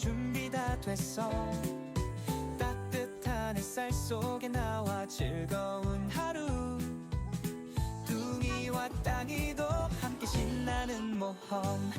준비 다 됐어. 따뜻한 햇살 속에 나와 즐거운 하루. 둥이와 땅이도 함께 신나는 모험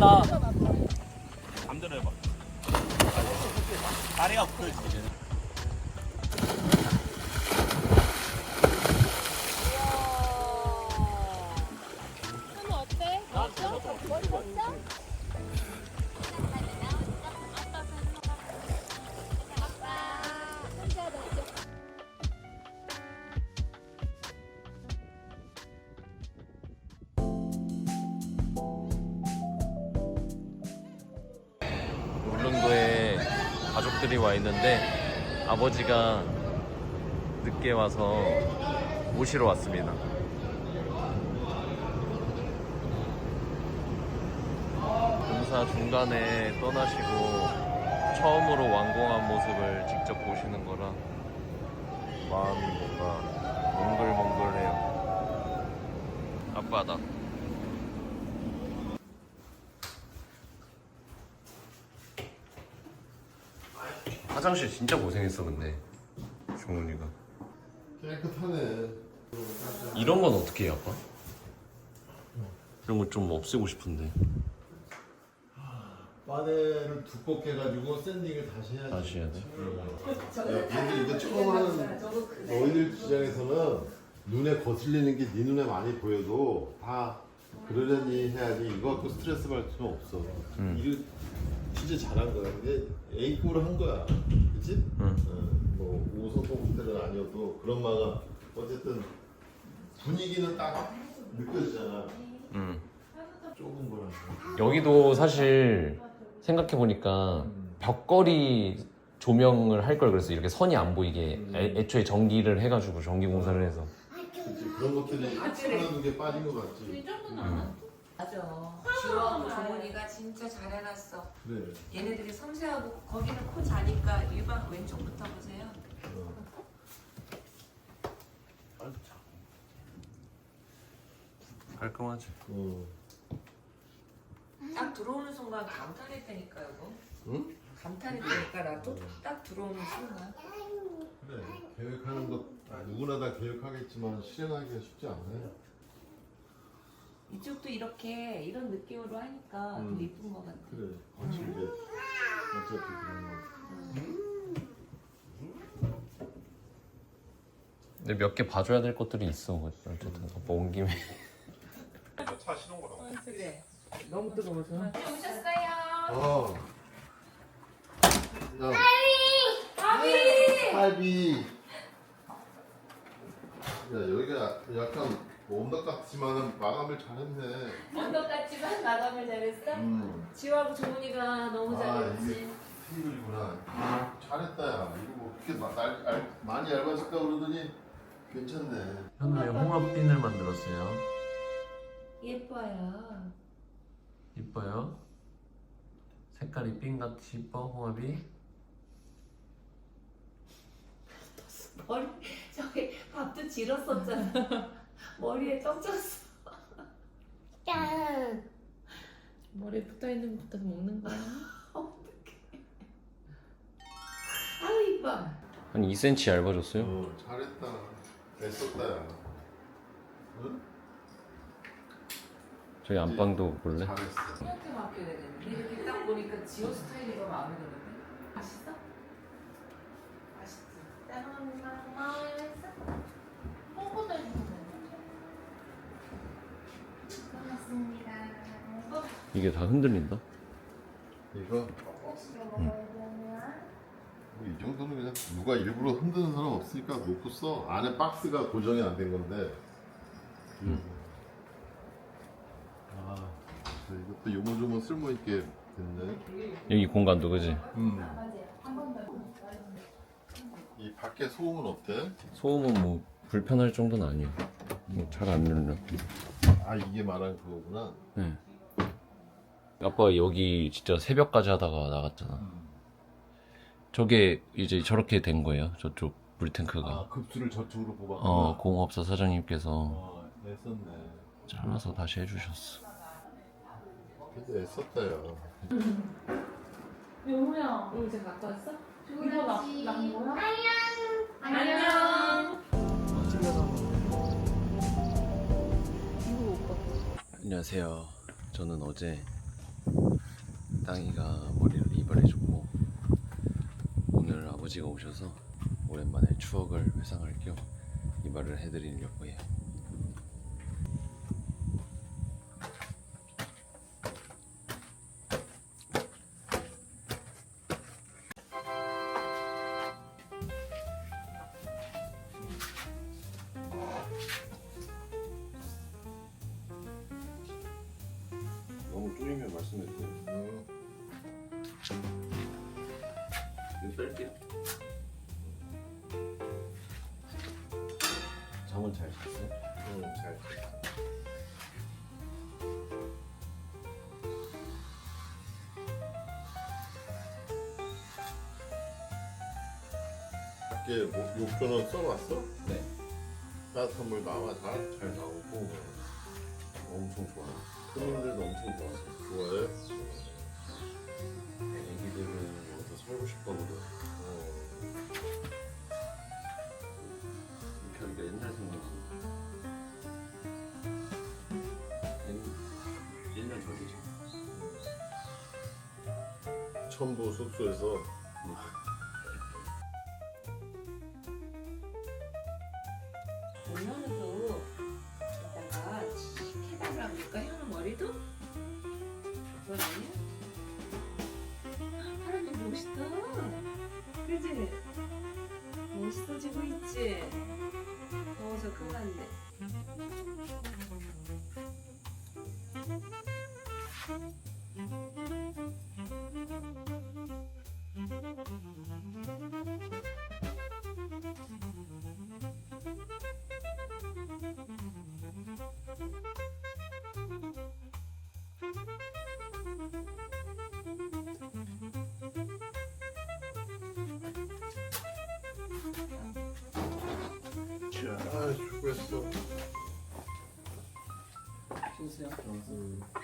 나. 잠대로 해봐. 다리가 부러지지. 아버지가 늦게 와서 모시러 왔습니다. 공사 중간에 떠나시고 처음으로 완공한 모습을 직접 보시는 거라 마음이 뭔가 몽글몽글해요. 앞바다. 화장실 진짜 고생했어 근데 종훈이가 깨끗하네. 이런 건 어떻게 해 아빠? 이런 거 좀 없애고 싶은데 바늘을 두껍게 해가지고 샌딩을 다시 해야지. 다시 해야 돼? 야, 근데 이거 처음 하는 너희들 주장에서는 눈에 거슬리는 게 네 눈에 많이 보여도 다 그러려니 해야지 이거 갖고 스트레스 받을 필요 없어. 음. 이거 진짜 잘한 거야. 근데 A꼴을 한 거야. 그치? 응. 어, 뭐 5성 컴퓨터는 아니어도 그런 마가 어쨌든 분위기는 딱 느껴지잖아. 응. 좁은 거라서. 여기도 사실 생각해 보니까 벽걸이 조명을 할 걸 그랬어 이렇게 선이 안 보이게 애, 애초에 전기를 해가지고 전기 공사를 해서 그치? 그런 것들이 하나도 게 빠진 거 같지. 맞아. 지호하고 종훈이가 진짜 잘 해놨어. 그래. 얘네들이 섬세하고 거기는 코 자니까 일반 왼쪽부터 보세요. 어. 깔끔하지 어. 딱 들어오는 순간 감탄했다니까 여보. 응? 감탄했다니까 나도 딱 들어오는 순간. 그래. 계획하는 것 누구나 다 계획하겠지만 실행하기가 쉽지 않아요. 이쪽도 이렇게 이런 느낌으로 하니까 음. 더 이쁜 것 같아. 그래. 어차피 어차피 그런 거. 근데 몇 개 봐줘야 될 것들이 있어 어쨌든 아빠 온 김에 그래. 너무 뜨거워서. 어. 야. 할비. 할비. 야 여기가 약간 뭐 언덕 같지만 마감을 잘했네. 언덕 같지만 마감을 잘했어. 음. 지호하고 종훈이가 너무 아, 잘했지. 테이블이구나. 잘했다 야. 이거 뭐 그렇게 마, 날, 알, 많이 얇아질까 그러더니 괜찮네. 현우 왜 홍합빈을 만들었어요? 예뻐요. 이뻐요? 색깔이 빈같이 이뻐 홍합이? 머리 저기 밥도 질었었잖아. 머리에 떡 졌어. 머리에 붙어 있는 것부터 먹는 거야. 아우 이뻐. 한 2cm 얇아졌어요? 어, 잘했다. 애썼다. 야. 응? 저희 안방도 볼래? 잘했어. 이렇게 맡겨야 되는데 이렇게 딱 보니까 지호 스타일이 더 마음에 드는데. 맛있어? 맛있지. 홍보도 해주면 이게 다 흔들린다? 이거 뭐이 정도는 그냥 누가 일부러 흔드는 사람 없으니까 놓고 써. 안에 박스가 고정이 안 된 건데. 아, 이것도 요모조모 쓸모 있게 됐네. 여기 공간도 그지? 음. 이 밖에 소음은 어때? 소음은 뭐 불편할 정도는 아니에요 뭐잘안 눌려 아 이게 말한 그거구나. 네. 아빠가 여기 진짜 새벽까지 하다가 나갔잖아 저게 이제 저렇게 된 거예요 저쪽 물탱크가 아 급수를 저쪽으로 뽑았구나. 어 공업사 사장님께서 어, 애썼네. 잘라서 다시 해주셨어 근데 애썼다 야. 영우야, 이거 이제 갖고 왔어? 이거 나, 난 거야? 안녕. 안녕 하세요. 저는 어제 땅이가 머리를 이발해줬고 오늘 아버지가 오셔서 오랜만에 추억을 회상할 겸 이발을 해드리려고 해요 너무 쪼이면 말씀해 주세요 음. 이거 뺄게요 잠은 잘 잤어요? 응, 잘. 밖에 뭐, 욕조는 써봤어? 네 따뜻한 물 나와 잘? 잘 나오고 손님들도 엄청 좋아하세요 좋아해? 애기들은 여기서 살고 싶어. 이렇게 하니까 옛날 생각이 옛- 옛날 저기지 첨부 숙소에서 자, 수고했어. 아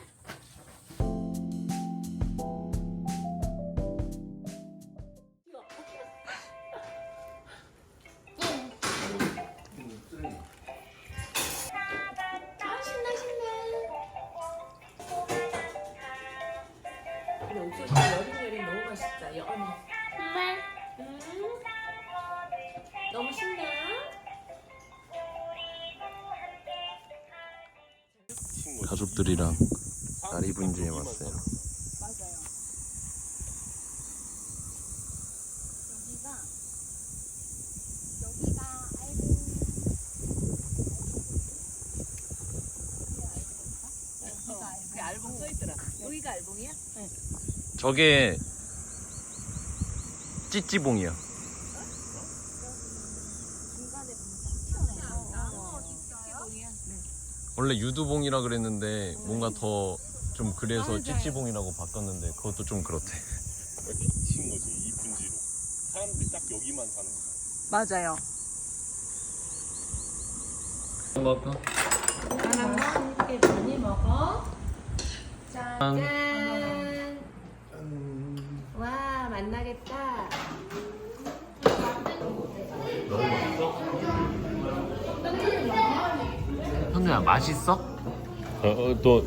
가족들이랑 다리 분지에 왔어요 그 앨범 써 있더라. 여기가 앨범이야? 저게 찌찌봉이야 원래 유두봉이라 그랬는데 뭔가 더 좀 그래서 찌찌봉이라고 바꿨는데 그것도 좀 그렇대. 미친 거지 이쁜지로. 사람들이 딱 여기만 사는 거. 맞아요. 뭐 할까? 이렇게 많이 먹어. 짠. 짠. 와 만나겠다. 현우야 맛있어? 어, 어, 또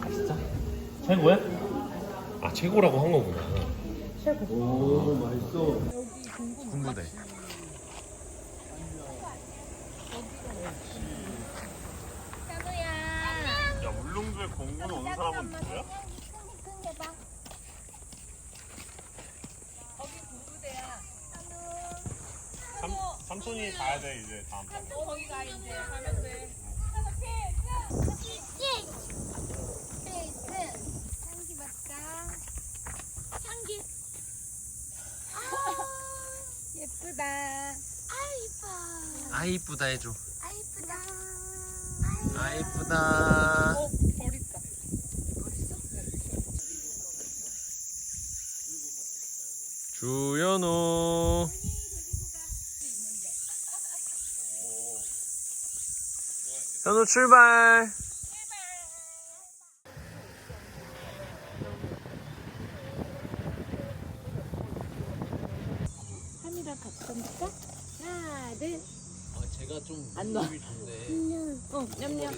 맛있어? 최고야? 아 최고라고 한 거구나. 최고. 오 맛있어. 군부대. 현우야. 야 울릉도에 공군 오는 사람은 누구야? 삼, 삼촌이 가야 돼 이제 다음 달에. 향기 맡다. 향기. 아, 예쁘다. 아. 아 이쁘다 해줘. 아, 예쁘다. 아 이쁘다. 주연호. 현우 출발. 같이 먹자. 하나 둘. 아 제가 좀안 놔. 좋은데 어 냠냠.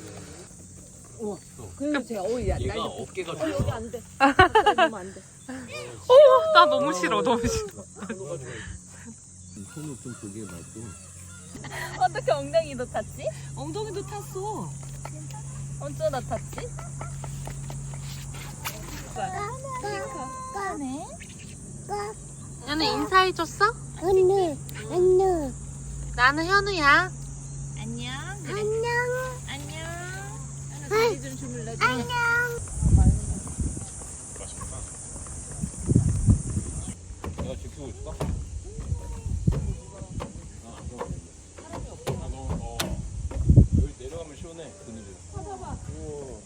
우와. 그래서 제가 어야 얘가 날 어깨가 어 여기. 안 돼. 가까이 보면 안 돼. 나 너무 싫어, 너무 싫어. 손을 좀 그게 맞고. 어떻게 엉덩이도 탔지? 엉덩이도 탔어. 어쩌다 탔지? 까네. 현우 인사해줬어? 언니, 안녕, 나는 현우야. 안녕. 안녕, 안녕. 하나 다리 좀 주물러줘. 안녕. 맛있다. 내가 지키고 있어? 아, 너, 어. 여기 내려가면 시원해, 그늘이. 찾아봐. 우와.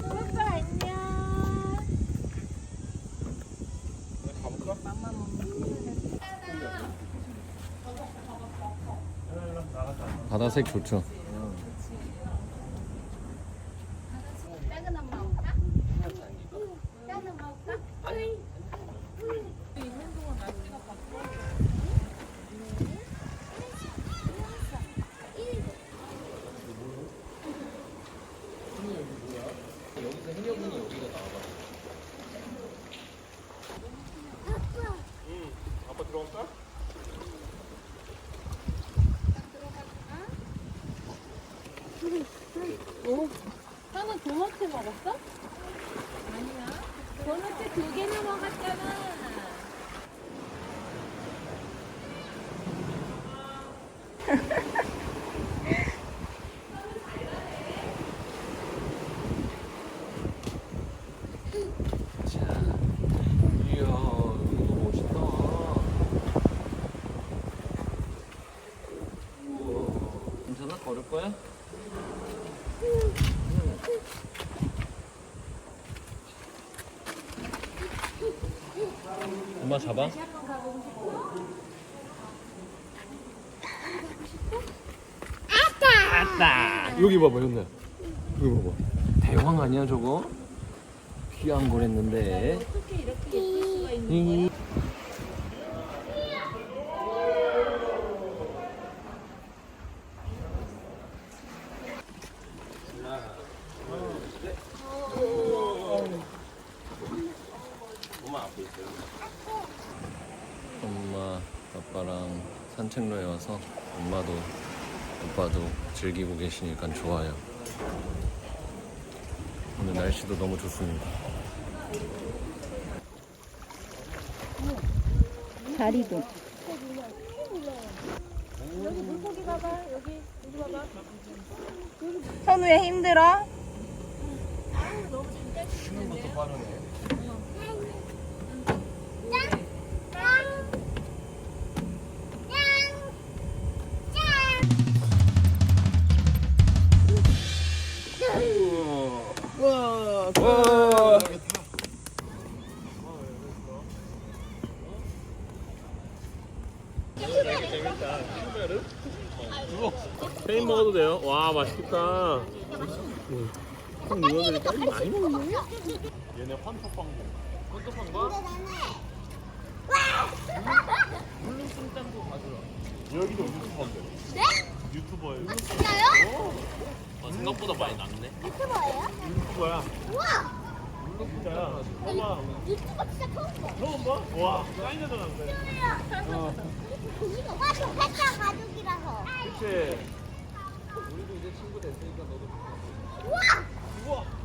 오빠 안녕. 가볼까? 바다색 좋죠. 작은 엄마 올까? 작은 엄마 올까? 해녀분이 여기가 나와봐. 응. 아빠 들어갈까? 하나 도넛 먹었어? 아니야. 도넛 두 개나 먹었잖아. 자, 이야, 이거 멋있다. 우와, 괜찮아? 걸을 거야? 엄마 잡아. 아따! 여기 봐봐, 현우야. 여기 봐봐. 대왕 아니야, 저거? 귀한 거랬는데. 어떻게 이렇게 예쁠 수가 있는 거야? 엄마, 아빠랑 산책로에 와서 엄마도 아빠도 즐기고 계시니까 좋아요. 오늘 날씨도 너무 좋습니다. 다리도. 현우야 힘들어? 쉬는 것도 빠르네. 페인 먹어도 돼요? 와 맛있겠다. 형 누나들이 빨리 많이 먹네. 얘네 환토빵. 환토빵과 여기도 유튜버인데. 네? 유튜버예요. 진짜요? 아, 생각보다 많이 낫네. 유튜버예요? 유튜버야. 우와! 진짜야. 봐봐. 유튜버 진짜 처음 봐. 처음 봐? 와 사인해도 난데. 와, 저 회사 가족이라서. 그치. 우와! 우와. 저거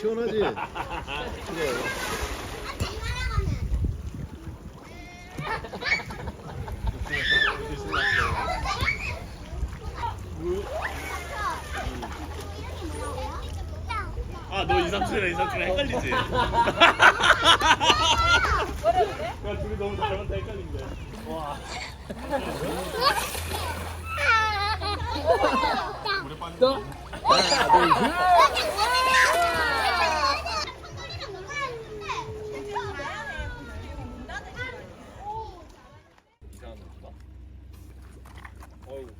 시원하지? 아너 이삼촌이랑 이삼촌이랑 헷갈리지? 야 둘이 너무 닮았다 헷갈린대. 와. 물에 빠져. 이상한 거다. 어이구.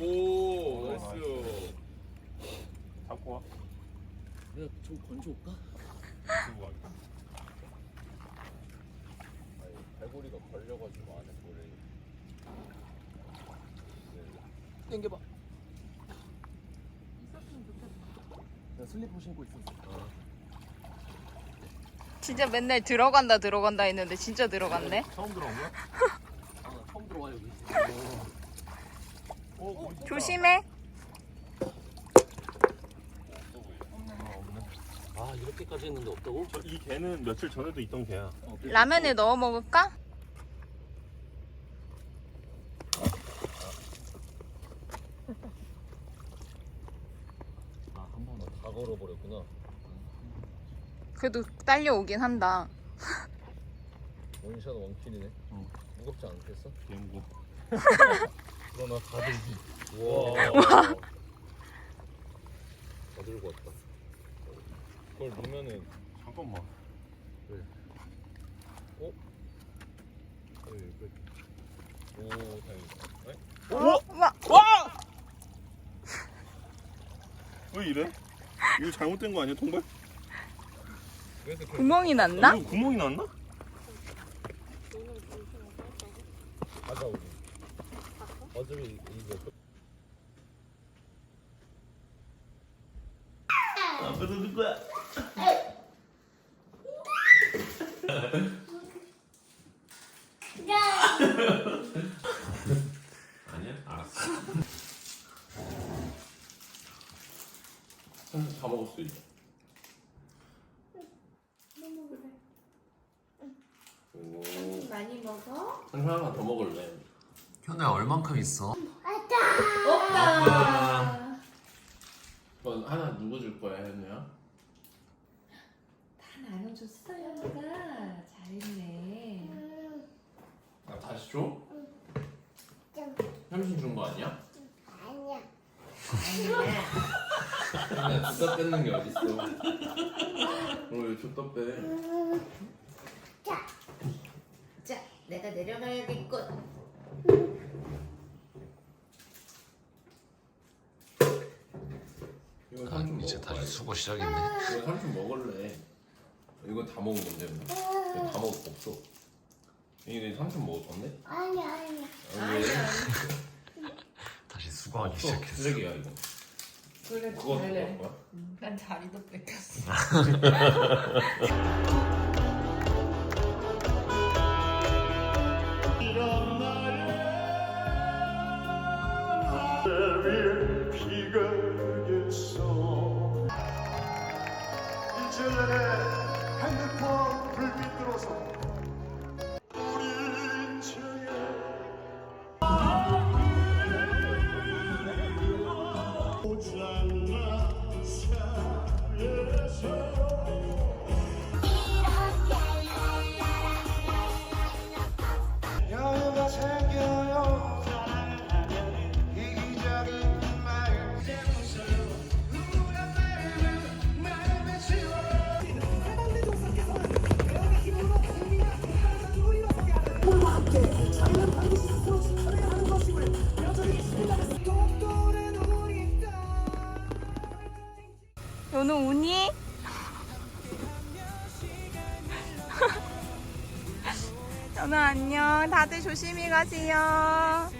오, 나이스. 잡고 와. 내가 좀 건져올까? 들고 가겠다. 아니, 발고리가 걸려가지고 안에 볼에. 당겨봐. 내가 슬리퍼 신고 있었어. 진짜 맨날 들어간다 들어간다 했는데 진짜 들어갔네. 처음 들어온 거야? 아, 처음 들어와 여기. 어, 멋있다. 조심해. 아 이렇게까지 했는데 없다고? 저, 이 개는 며칠 전에도 있던 개야. 라면에 넣어 먹을까? 아, 한 번 다 걸어버렸구나. 그래도 딸려오긴 한다. 원샷 원킬이네. 무겁지 않겠어? 개무고. 그러나 다 들지. 와. 다 들고 왔다. 그걸 넣으면은 잠깐만. 왜? 어? 네, 그. 오, 다행이다. 네? 와, 왜 이래? 이거 잘못된 거 아니야, 통발? 구멍이 났나? 이거 구멍이 났나? 가자 우리. 어차피 이거 안 뜯어줄 거야. 아니야? 알았어. 다 먹었어 이제. 오. 많이 먹어? 한 하나 더 먹을래. 있어? 없다. 너 하나 누구 줄 거야, 현우야? 다 나눠줬어, 현우가. 잘했네. 나 다시 줘? 현신 준 거 아니야? 아니야. 아니야. 현우야 줬다 뺏는 게 어딨어? 너왜 줬다 빼? 자, 내가 내려가야겠군. 삼촌 이제 다시. 수고 시작이네. 이거 삼촌 먹을래. 이거 다 먹은 건데. 뭐. 이거 다 먹을 거 없어. 이게 삼촌 먹었던데? 아니야, 아니야. 아, 왜? 다시 수고하기 없어. 시작했어. 쓰레기야 이거. 그래, 그거. 먹을 거야? 난 자리도 뺏겼어. 열날에 핸드폰 불빛 들어서 연우 안녕. 다들 조심히 가세요.